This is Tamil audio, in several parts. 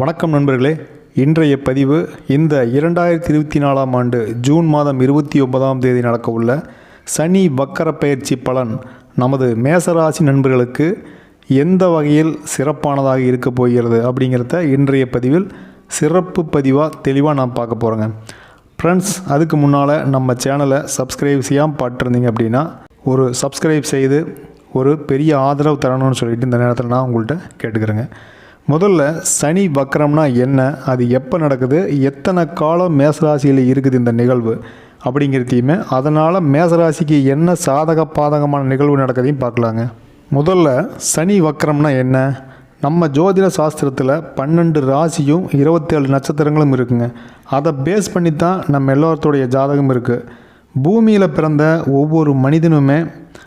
வணக்கம் நண்பர்களே. இன்றைய பதிவு இந்த இரண்டாயிரத்தி இருபத்தி நாலாம் ஆண்டு ஜூன் மாதம் இருபத்தி ஒன்பதாம் தேதி நடக்கவுள்ள சனி வக்கர பயிற்சி பலன் நமது மேசராசி நண்பர்களுக்கு எந்த வகையில் சிறப்பானதாக இருக்க போகிறது அப்படிங்கிறத இன்றைய பதிவில் சிறப்பு பதிவாக தெளிவாக நான் பார்க்க போகிறேங்க ஃப்ரெண்ட்ஸ் அதுக்கு முன்னால் நம்ம சேனலை சப்ஸ்கிரைப் செய்யாமல் பார்த்துருந்தீங்க அப்படின்னா ஒரு சப்ஸ்கிரைப் செய்து ஒரு பெரிய ஆதரவு தரணும்னு சொல்லிட்டு இந்த நேரத்தில் நான் உங்கள்கிட்ட கேட்டுக்கிறேங்க. முதல்ல சனி வக்கரம்னா என்ன? அது எப்போ நடக்குது? எத்தனை காலம் மேசராசியில் இருக்குது இந்த நிகழ்வு? அப்படிங்கிறதையுமே அதனால் மேசராசிக்கு என்ன சாதக பாதகமான நிகழ்வு நடக்குதையும் பார்க்கலாங்க. முதல்ல சனி வக்கரம்னா என்ன? நம்ம ஜோதிட சாஸ்திரத்தில் பன்னெண்டு ராசியும் இருபத்தேழு நட்சத்திரங்களும் இருக்குங்க. அதை பேஸ் பண்ணி தான் நம்ம எல்லோருடைய ஜாதகம் இருக்குது பூமியில் பிறந்த ஒவ்வொரு மனிதனுமே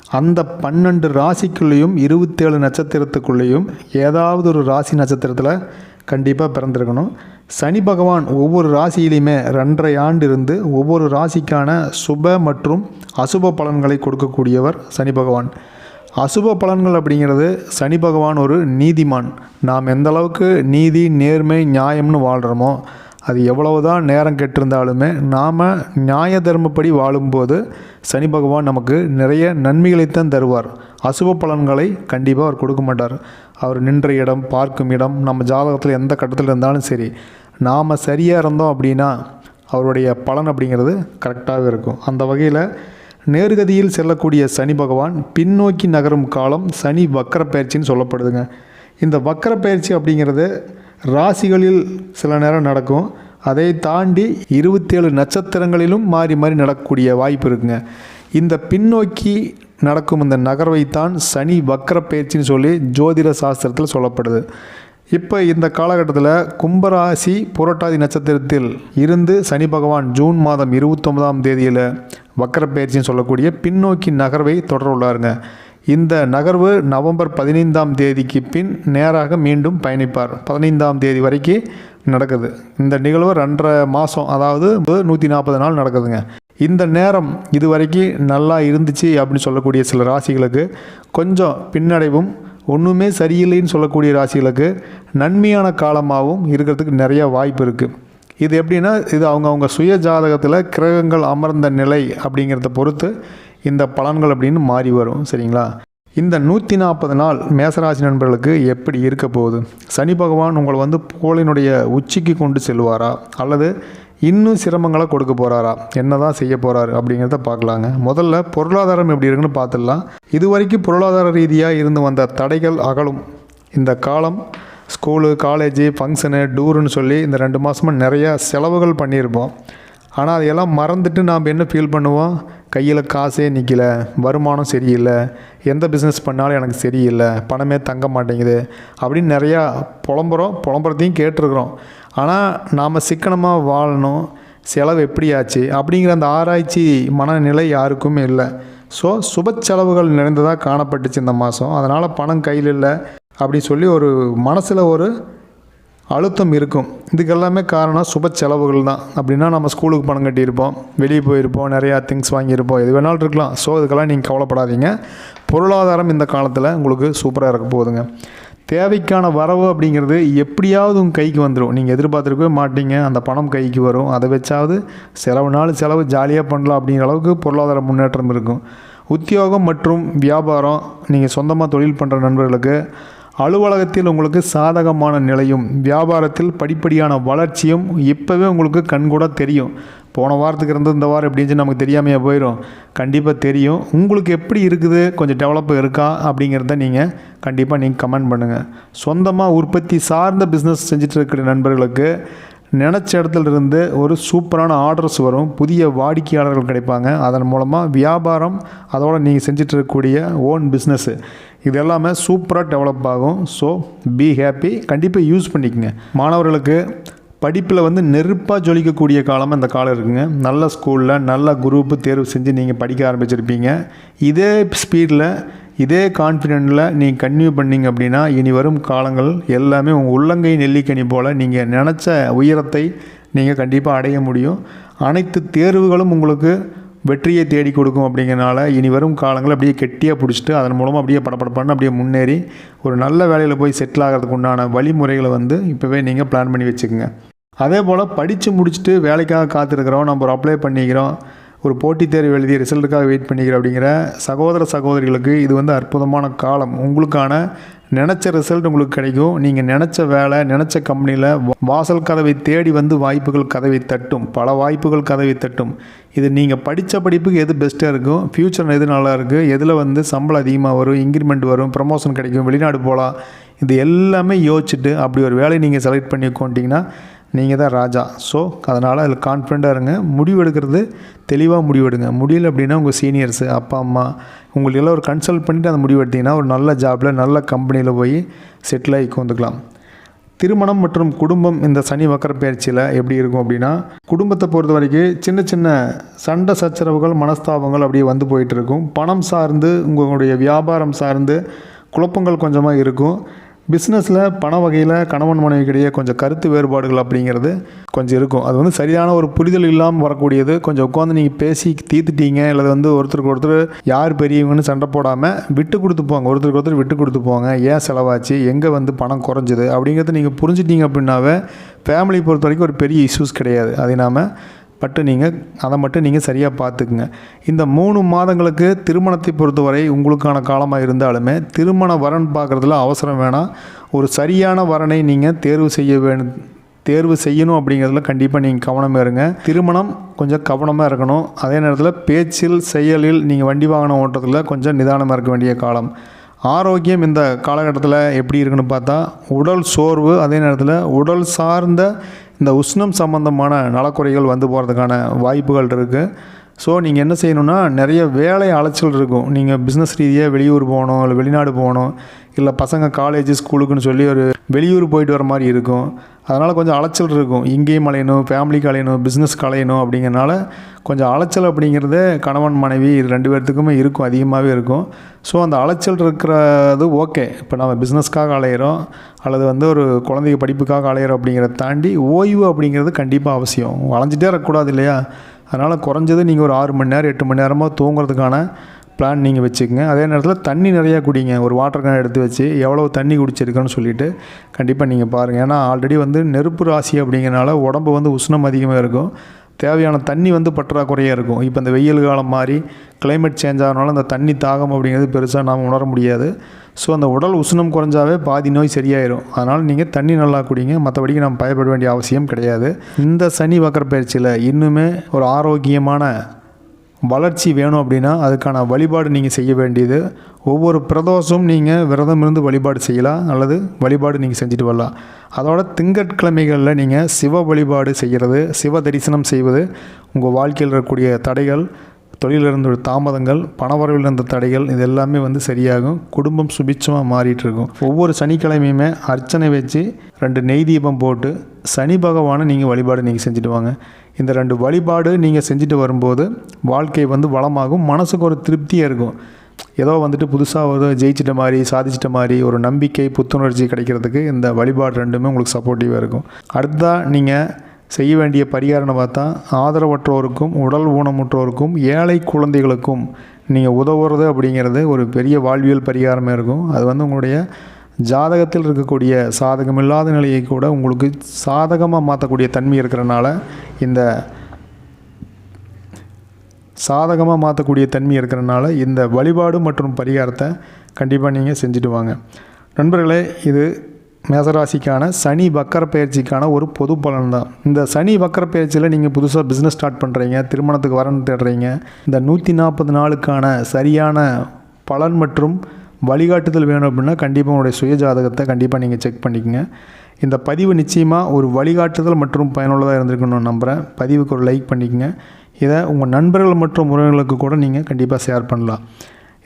அந்த பன்னெண்டு ராசிக்குள்ளேயும் இருபத்தேழு நட்சத்திரத்துக்குள்ளேயும் ஏதாவது ஒரு ராசி நட்சத்திரத்தில் கண்டிப்பாக பிறந்திருக்கணும். சனி பகவான் ஒவ்வொரு ராசியிலையுமே ரெண்டரை ஆண்டு இருந்து ஒவ்வொரு ராசிக்கான சுப மற்றும் அசுப பலன்களை கொடுக்கக்கூடியவர் சனி பகவான். அசுப பலன்கள் அப்படிங்கிறது சனி பகவான் ஒரு நீதிமான். நாம் எந்த அளவுக்கு நீதி நேர்மை நியாயம்னு வாழ்கிறோமோ அது எவ்வளவுதான் நேரம் கெட்டிருந்தாலுமே நாம் நியாய தர்மப்படி வாழும்போது சனி பகவான் நமக்கு நிறைய நன்மைகளைத்தான் தருவார். அசுப பலன்களை கண்டிப்பாக அவர் கொடுக்க மாட்டார். அவர் நின்ற இடம் பார்க்கும் இடம் நம்ம ஜாதகத்தில் எந்த கட்டத்தில் இருந்தாலும் சரி நாம் சரியாக இருந்தோம் அப்படின்னா அவருடைய பலன் அப்படிங்கிறது கரெக்டாகவே இருக்கும். அந்த வகையில் நேர்கதியில் செல்லக்கூடிய சனி பகவான் பின்னோக்கி நகரும் காலம் சனி வக்கர பயிற்சின்னு சொல்லப்படுதுங்க. இந்த வக்கர பயிற்சி அப்படிங்கிறது ராசிகளில் சில நேரம் நடக்கும். அதை தாண்டி இருபத்தேழு நட்சத்திரங்களிலும் மாறி மாறி நடக்கக்கூடிய வாய்ப்பு இருக்குங்க. இந்த பின்னோக்கி நடக்கும் இந்த நகர்வைத்தான் சனி வக்கர பயிற்சின்னு சொல்லி ஜோதிட சாஸ்திரத்தில் சொல்லப்படுது. இப்போ இந்த காலகட்டத்தில் கும்பராசி புரட்டாதி நட்சத்திரத்தில் இருந்து சனி பகவான் ஜூன் மாதம் இருபத்தொன்பதாம் தேதியில் வக்கர பயிற்சின்னு சொல்லக்கூடிய பின்னோக்கி நகர்வை தொடர உள்ளாருங்க. இந்த நகர்வு நவம்பர் பதினைந்தாம் தேதிக்கு பின் நேராக மீண்டும் பயணிப்பார். பதினைந்தாம் தேதி வரைக்கும் நடக்குது. இந்த நிகழ்வு ரெண்டரை மாதம் அதாவது நூற்றி நாற்பது நாள் நடக்குதுங்க. இந்த நேரம் இது வரைக்கும் நல்லா இருந்துச்சு அப்படின்னு சொல்லக்கூடிய சில ராசிகளுக்கு கொஞ்சம் பின்னடைவும் ஒன்றுமே சரியில்லைன்னு சொல்லக்கூடிய ராசிகளுக்கு நன்மையான காலமாகவும் இருக்கிறதுக்கு நிறைய வாய்ப்பு இருக்குது இது எப்படின்னா இது அவங்கவுங்க சுய ஜாதகத்தில் கிரகங்கள் அமர்ந்த நிலை அப்படிங்கிறத பொறுத்து இந்த பலன்கள் அப்படின்னு மாறி வரும் சரிங்களா? இந்த நூற்றி நாற்பது நாள் மேசராசி நண்பர்களுக்கு எப்படி இருக்க போகுது? சனி பகவான் உங்களை வந்து புகழினுடைய உச்சிக்கு கொண்டு செல்வாரா? அல்லது இன்னும் சிரமங்களை கொடுக்க போகிறாரா என்ன தான் செய்ய போகிறாரு அப்படிங்கிறத பார்க்கலாங்க. முதல்ல பொருளாதாரம் எப்படி இருக்குன்னு பார்த்துடலாம். இது வரைக்கும் பொருளாதார ரீதியாக இருந்து வந்த தடைகள் அகலும். இந்த காலம் ஸ்கூலு காலேஜு ஃபங்க்ஷனு டூருன்னு சொல்லி இந்த ரெண்டு மாதமாக நிறையா செலவுகள் பண்ணியிருப்போம். ஆனால் அதையெல்லாம் மறந்துட்டு நாம் என்ன ஃபீல் பண்ணுவோம்? கையில் காசே நிற்கல வருமானம் சரியில்லை எந்த பிஸ்னஸ் பண்ணாலும் எனக்கு சரியில்லை பணமே தங்க மாட்டேங்குது அப்படின்னு நிறையா புலம்புறோம் புலம்புறதையும் கேட்டிருக்கிறோம். ஆனால் நாம் சிக்கனமாக வாழணும் செலவு எப்படி ஆச்சு அப்படிங்கிற அந்த ஆராய்ச்சி மனநிலை யாருக்குமே இல்லை. ஸோ சுப செலவுகள் நிறைந்ததாக காணப்பட்டுச்சு இந்த மாதம் அதனால் பணம் கையில் இல்லை அப்படின்னு சொல்லி ஒரு மனசில் ஒரு அழுத்தம் இருக்கும். இதுக்கு எல்லாமே காரணம் சுப செலவுகள் தான். அப்படின்னா நம்ம ஸ்கூலுக்கு பணம் கட்டியிருப்போம். வெளியே போயிருப்போம். நிறையா திங்ஸ் வாங்கியிருப்போம். எது வேணாலும் இருக்கலாம். ஸோ இதுக்கெல்லாம் நீங்கள் கவலைப்படாதீங்க. பொருளாதாரம் இந்த காலத்தில் உங்களுக்கு சூப்பராக இருக்க போகுதுங்க. தேவைக்கான வரவு அப்படிங்கிறது எப்படியாவது உங்கள் கைக்கு வந்துடும் நீங்கள் எதிர்பார்த்துருக்கவே மாட்டீங்க. அந்த பணம் கைக்கு வரும். அதை வச்சாவது செலவு நாள் செலவு ஜாலியாக பண்ணலாம் அப்படிங்கிற அளவுக்கு பொருளாதார முன்னேற்றம் இருக்கும். உத்தியோகம் மற்றும் வியாபாரம் நீங்கள் சொந்தமாக தொழில் பண்ணுற நண்பர்களுக்கு அலுவலகத்தில் உங்களுக்கு சாதகமான நிலையும் வியாபாரத்தில் படிப்படியான வளர்ச்சியும் இப்போவே உங்களுக்கு கண்கூட தெரியும். போன வாரத்துக்கு இருந்து இந்த வாரம் எப்படின்னு நமக்கு தெரியாமையே போயிடும் கண்டிப்பாக தெரியும். உங்களுக்கு எப்படி இருக்குது? கொஞ்சம் டெவலப் இருக்கா? அப்படிங்கிறத நீங்கள் கண்டிப்பாக நீங்கள் கமெண்ட் பண்ணுங்கள் சொந்தமாக உற்பத்தி சார்ந்த பிஸ்னஸ் செஞ்சிட்ருக்கிற இருக்கிற நண்பர்களுக்கு நினச்ச இடத்துல இருந்து ஒரு சூப்பரான ஆர்டர்ஸ் வரும். புதிய வாடிக்கையாளர்கள் கிடைப்பாங்க. அதன் மூலமாக வியாபாரம் அதோடு நீங்கள் செஞ்சுட்டு இருக்கக்கூடிய ஓன் பிஸ்னஸ்ஸு இது எல்லாமே சூப்பராக டெவலப் ஆகும். ஸோ பி ஹாப்பி கண்டிப்பாக யூஸ் பண்ணிக்கங்க. மாணவர்களுக்கு படிப்பில் வந்து நெருப்பாக ஜொலிக்கக்கூடிய காலம் இந்த காலம் இருக்குங்க. நல்ல ஸ்கூலில் நல்ல குரூப்பு தேர்வு செஞ்சு நீங்கள் படிக்க ஆரம்பிச்சிருப்பீங்க. இதே ஸ்பீடில் இதே கான்ஃபிடென்ட்டில் நீங்கள் கன்டினியூ பண்ணீங்க அப்படின்னா இனி வரும் காலங்கள் எல்லாமே உங்கள் உள்ளங்கை நெல்லிக்கனி போல் நீங்கள் நினச்ச உயரத்தை நீங்கள் கண்டிப்பாக அடைய முடியும். அனைத்து தேர்வுகளும் உங்களுக்கு வெற்றியை தேடி கொடுக்கும் அப்படிங்கிறனால இனி வரும் காலங்கள் அப்படியே கெட்டியாக பிடிச்சிட்டு அதன் மூலமாக அப்படியே படப்படப்படன்னு அப்படியே முன்னேறி ஒரு நல்ல வேலையில் போய் செட்டில் ஆகிறதுக்கு உண்டான வழிமுறைகளை வந்து இப்போவே நீங்கள் பிளான் பண்ணி வச்சுக்கோங்க. அதே போல் படித்து முடிச்சுட்டு வேலைக்காக காத்திருக்கிறோம். நம்ம ஒரு அப்ளை பண்ணிக்கிறோம். ஒரு போட்டித் தேர்வு எழுதி ரிசல்ட்டுக்காக வெயிட் பண்ணிக்கிறோம் அப்படிங்கிற சகோதர சகோதரிகளுக்கு இது வந்து அற்புதமான காலம். உங்களுக்கான நினச்ச ரிசல்ட் உங்களுக்கு கிடைக்கும். நீங்கள் நினச்ச வேலை நினச்ச கம்பெனியில் வாசல் கதவை தேடி வந்து வாய்ப்புகள் கதவை தட்டும். பல வாய்ப்புகள் கதவை தட்டும். இது நீங்கள் படித்த படிப்புக்கு எது பெஸ்ட்டாக இருக்கும்? ஃப்யூச்சர் எது நல்லா இருக்குது எதில் வந்து சம்பளம் அதிகமாக வரும்? இன்க்ரிமெண்ட் வரும்? ப்ரமோஷன் கிடைக்கும்? வெளிநாடு போகலாம்? இது எல்லாமே யோசிச்சுட்டு அப்படி ஒரு வேலையை நீங்கள் செலக்ட் பண்ணி கொண்டீங்கன்னா நீங்கள் தான் ராஜா. ஸோ அதனால் அதில் கான்ஃபிடண்ட்டாக இருங்க. முடிவு எடுக்கிறது தெளிவாக முடிவெடுங்க. முடியல அப்படின்னா உங்கள் சீனியர்ஸு அப்பா அம்மா உங்களுக்கு எல்லாம் ஒரு கன்சல்ட் பண்ணிவிட்டு அந்த முடிவு எடுத்திங்கன்னா ஒரு நல்ல ஜாபில் நல்ல கம்பெனியில் போய் செட்டில் ஆகி வந்துக்கலாம் திருமணம் மற்றும் குடும்பம் இந்த சனி வக்கர பயிற்சியில் எப்படி இருக்கும் அப்படின்னா குடும்பத்தை பொறுத்த வரைக்கும் சின்ன சின்ன சண்டை சச்சரவுகள் மனஸ்தாபங்கள் அப்படியே வந்து போயிட்டு இருக்கும். பணம் சார்ந்து உங்களுடைய வியாபாரம் சார்ந்து குழப்பங்கள் கொஞ்சமாக இருக்கும். பிஸ்னஸில் பண வகையில் கணவன் மனைவிக்கிடையே கொஞ்சம் கருத்து வேறுபாடுகள் அப்படிங்கிறது கொஞ்சம் இருக்கும். அது வந்து சரியான ஒரு புரிதல் இல்லாமல் வரக்கூடியது. கொஞ்சம் உட்காந்து நீங்கள் பேசி தீர்த்துட்டீங்க. இல்லை வந்து ஒருத்தருக்கு ஒருத்தர் யார் பெரியவங்கன்னு சண்டை போடாமல் விட்டு கொடுத்து போங்க. ஒருத்தருக்கு ஒருத்தர் விட்டு கொடுத்து போங்க. ஏன் செலவாச்சு? எங்கே வந்து பணம் குறைஞ்சது? அப்படிங்கிறத நீங்கள் புரிஞ்சிட்டீங்க அப்படின்னாவே ஃபேமிலி பொறுத்த வரைக்கும் ஒரு பெரிய இஷ்யூஸ் கிடையாது. அதை நாம் பட்டு நீங்கள் அதை மட்டும் நீங்கள் சரியாக பார்த்துக்குங்க. இந்த மூணு மாதங்களுக்கு திருமணத்தை பொறுத்தவரை உங்களுக்கான காலமாக இருந்தாலுமே திருமண வரன் பார்க்குறதுல அவசரம் வேணாம். ஒரு சரியான வரனை நீங்கள் தேர்வு செய்ய வேணும் தேர்வு செய்யணும் அப்படிங்கிறதுல கண்டிப்பாக நீங்கள் கவனமாக இருங்க திருமணம் கொஞ்சம் கவனமாக இருக்கணும். அதே நேரத்தில் பேச்சில் செயலில் நீங்கள் வண்டி வாகனம் ஓட்டுறதுல கொஞ்சம் நிதானமாக இருக்க வேண்டிய காலம். ஆரோக்கியம் இந்த காலகட்டத்தில் எப்படி இருக்குன்னு பார்த்தா உடல் சோர்வு அதே நேரத்தில் உடல் சார்ந்த இந்த உஷ்ணம் சம்பந்தமான நலக்குறைகள் வந்து போகிறதுக்கான வாய்ப்புகள் இருக்குது ஸோ நீங்கள் என்ன செய்யணும்னா நிறைய வேலை அலைச்சல் இருக்கும். நீங்கள் பிஸ்னஸ் ரீதியாக வெளியூர் போகணும் இல்லை வெளிநாடு போகணும் இல்லை பசங்க காலேஜ் ஸ்கூலுக்குன்னு சொல்லி ஒரு வெளியூர் போயிட்டு வர மாதிரி இருக்கும். அதனால் கொஞ்சம் அலைச்சல் இருக்கும். இங்கேயும் அலையணும் ஃபேமிலிக்கு அலையணும் பிஸ்னஸ் கலையணும் அப்படிங்கிறனால கொஞ்சம் அலைச்சல் அப்படிங்கிறத கணவன் மனைவி இது ரெண்டு பேர்த்துக்குமே இருக்கும் அதிகமாகவே இருக்கும். ஸோ அந்த அலைச்சல் இருக்கிறது ஓகே இப்போ நம்ம பிஸ்னஸ்க்காக அலையிறோம் அல்லது வந்து ஒரு குழந்தைங்க படிப்புக்காக அலையிறோம் அப்படிங்கிறத தாண்டி ஓய்வு அப்படிங்கிறது கண்டிப்பாக அவசியம். அலைஞ்சிட்டே இருக்கக்கூடாது இல்லையா? அதனால் குறைஞ்சது நீங்கள் ஒரு ஆறு மணி நேரம் எட்டு மணி நேரமாக தூங்குறதுக்கான பிளான் நீங்கள் வச்சுக்கோங்க. அதே நேரத்தில் தண்ணி நிறையா குடிங்க. ஒரு வாட்டர் கேன் எடுத்து வச்சு எவ்வளோ தண்ணி குடிச்சிருக்கேன்னு சொல்லிவிட்டு கண்டிப்பாக நீங்கள் பாருங்கள் ஏன்னா ஆல்ரெடி வந்து நெருப்பு ராசி அப்படிங்கிறனால உடம்பு வந்து உஷ்ணம் அதிகமாக இருக்கும். தேவையான தண்ணி வந்து பற்றாக்குறையாக இருக்கும். இப்போ இந்த வெயில் காலம் மாதிரி கிளைமேட் சேஞ்ச் ஆகிறனால அந்த தண்ணி தாகம் அப்படிங்கிறது பெருசாக நாம் உணர முடியாது. ஸோ அந்த உடல் உஷ்ணம் குறைஞ்சாவே பாதி நோய் சரியாயிடும் அதனால் நீங்கள் தண்ணி நல்லா குடிங்க. மற்றபடிக்கு நம்ம பயப்பட வேண்டிய அவசியம் கிடையாது. இந்த சனி வக்கர பயிற்சியில் இன்னுமே ஒரு ஆரோக்கியமான வளர்ச்சி வேணும் அப்படின்னா அதுக்கான வழிபாடு நீங்கள் செய்ய வேண்டியது. ஒவ்வொரு பிரதோஷமும் நீங்கள் விரதம் இருந்து வழிபாடு செய்யலாம் அல்லது வழிபாடு நீங்கள் செஞ்சுட்டு வரலாம். அதோட திங்கட்கிழமைகளில் நீங்கள் சிவ வழிபாடு செய்கிறது சிவ தரிசனம் செய்வது உங்கள் வாழ்க்கையில் இருக்கக்கூடிய தடைகள் தொழிலிருந்து தாமதங்கள் பணவரவில் இருந்த தடைகள் இது எல்லாமே வந்து சரியாகும். குடும்பம் சுபிட்சமாக மாறிட்டு இருக்கும். ஒவ்வொரு சனிக்கிழமையுமே அர்ச்சனை வச்சு ரெண்டு நெய் தீபம் போட்டு சனி பகவானை நீங்கள் வழிபாடு நீங்கள் செஞ்சுட்டு வாங்க. இந்த ரெண்டு வழிபாடு நீங்கள் செஞ்சுட்டு வரும்போது வாழ்க்கை வந்து வளமாகும் மனசுக்கு ஒரு திருப்தியாக இருக்கும். ஏதோ வந்துட்டு புதுசாக ஒரு ஜெயிச்சிட்ட மாதிரி சாதிச்சிட்ட மாதிரி ஒரு நம்பிக்கை புத்துணர்ச்சி கிடைக்கிறதுக்கு இந்த வழிபாடு ரெண்டுமே உங்களுக்கு சப்போர்ட்டிவாக இருக்கும். அடுத்ததாக நீங்கள் செய்ய வேண்டிய பரிகாரம்னு பார்த்தா ஆதரவற்றோருக்கும் உடல் ஊனமுற்றோருக்கும் ஏழை குழந்தைகளுக்கும் நீங்கள் உதவுறது அப்படிங்கிறது ஒரு பெரிய வாழ்வியல் பரிகாரமாக இருக்கும். அது வந்து உங்களுடைய ஜாதகத்தில் இருக்கக்கூடிய சாதகமில்லாத நிலையை கூட உங்களுக்கு சாதகமாக மாற்றக்கூடிய தன்மை இருக்கிறனால இந்த சாதகமாக மாற்றக்கூடிய தன்மை இருக்கிறனால இந்த வழிபாடு மற்றும் பரிகாரத்தை கண்டிப்பாக நீங்கள் செஞ்சுட்டு வாங்க. நண்பர்களே இது மேசராசிக்கான சனி வக்கர பயிற்சிக்கான ஒரு பொது பலன் தான் இந்த சனி வக்கர பயிற்சியில் நீங்கள் புதுசாக பிஸ்னஸ் ஸ்டார்ட் பண்ணுறீங்க திருமணத்துக்கு வரன்னு தேடுறீங்க. இந்த நூற்றி நாற்பது நாளுக்கான சரியான பலன் மற்றும் வழிகாட்டுதல் வேணும் அப்படின்னா கண்டிப்பாக உங்களுடைய சுய ஜாதகத்தை கண்டிப்பாக நீங்கள் செக் பண்ணிக்கோங்க. இந்த பதிவு நிச்சயமாக ஒரு வழிகாட்டுதல் மற்றும் பயனுள்ளதாக இருந்திருக்கணும் நம்புகிறேன் பதிவுக்கு ஒரு லைக் பண்ணிக்கங்க. இதை உங்கள் நண்பர்கள் மற்றும் உறவினர்களுக்கு கூட நீங்கள் கண்டிப்பாக ஷேர் பண்ணலாம்.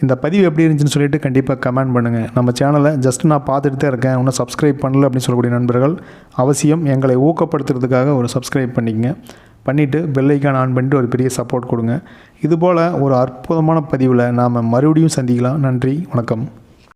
இந்த பதிவு எப்படி இருந்துச்சுன்னு சொல்லிட்டு கண்டிப்பாக கமெண்ட் பண்ணுங்கள் நம்ம சேனலை ஜஸ்ட் நான் பார்த்துட்டு தான் இருக்கேன். இன்னும் சப்ஸ்கிரைப் பண்ணல அப்படின்னு சொல்லக்கூடிய நண்பர்கள் அவசியம் எங்களை ஊக்கப்படுத்துறதுக்காக ஒரு சப்ஸ்கிரைப் பண்ணிக்கங்க. பண்ணிவிட்டு பெல்லைக்கான் ஆன் பண்ணிட்டு ஒரு பெரிய சப்போர்ட் கொடுங்க. இதுபோல் ஒரு அற்புதமான பதிவில் நாம் மறுபடியும் சந்திக்கலாம். நன்றி வணக்கம்.